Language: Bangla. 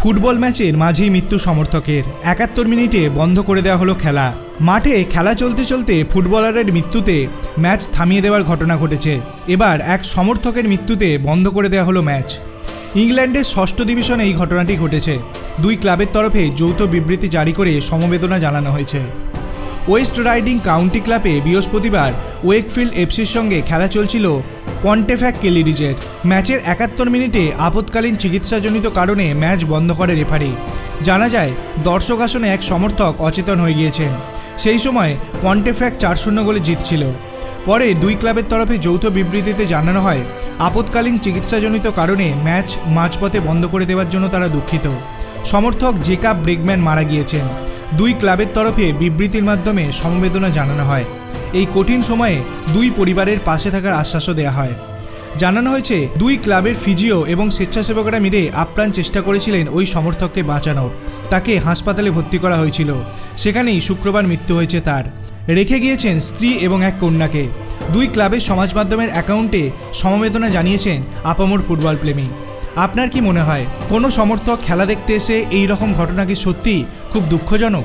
ফুটবল ম্যাচের মাঝেই মৃত্যু সমর্থকের। একাত্তর মিনিটে বন্ধ করে দেওয়া হলো খেলা। মাঠে খেলা চলতে চলতে ফুটবলারের মৃত্যুতে ম্যাচ থামিয়ে দেওয়ার ঘটনা ঘটেছে। এবার এক সমর্থকের মৃত্যুতে বন্ধ করে দেওয়া হলো ম্যাচ। ইংল্যান্ডের ষষ্ঠ ডিভিশনে এই ঘটনাটি ঘটেছে। দুই ক্লাবের তরফে যৌথ বিবৃতি জারি করে সমবেদনা জানানো হয়েছে। ওয়েস্ট রাইডিং কাউন্টি ক্লাবে বৃহস্পতিবার ওয়েকফিল্ড এফসির সঙ্গে খেলা চলছিল পন্টেফ্যাক কেলিডিজের। ম্যাচের একাত্তর মিনিটে আপৎকালীন চিকিৎসাজনিত কারণে ম্যাচ বন্ধ করে রেফারি। জানা যায়, দর্শক আসনে এক সমর্থক অচেতন হয়ে গিয়েছেন। সেই সময় পন্টেফ্যাক চার শূন্য গোলে জিতছিল। পরে দুই ক্লাবের তরফে যৌথ বিবৃতিতে জানানো হয়, আপৎকালীন চিকিৎসাজনিত কারণে ম্যাচ মাঝপথে বন্ধ করে দেওয়ার জন্য তারা দুঃখিত। সমর্থক জেকাব ব্রেগম্যান মারা গিয়েছেন। দুই ক্লাবের তরফে বিবৃতির মাধ্যমে সমবেদনা জানানো হয়। এই কঠিন সময়ে দুই পরিবারের পাশে থাকার আশ্বাসও দেওয়া হয়। জানানো হয়েছে, দুই ক্লাবের ফিজিও এবং স্বেচ্ছাসেবকরা মিলে আপ্রাণ চেষ্টা করেছিলেন ওই সমর্থককে বাঁচানোর। তাকে হাসপাতালে ভর্তি করা হয়েছিল। সেখানেই শুক্রবার মৃত্যু হয়েছে তার। রেখে গিয়েছেন স্ত্রী এবং এক কন্যাকে। দুই ক্লাবের সমাজ মাধ্যমের অ্যাকাউন্টে সমবেদনা জানিয়েছেন আপামর ফুটবল প্রেমী। আপনার কি মনে হয়, কোনো সমর্থক খেলা দেখতে এসে এই রকম ঘটনা কি সত্যি খুব দুঃখজনক?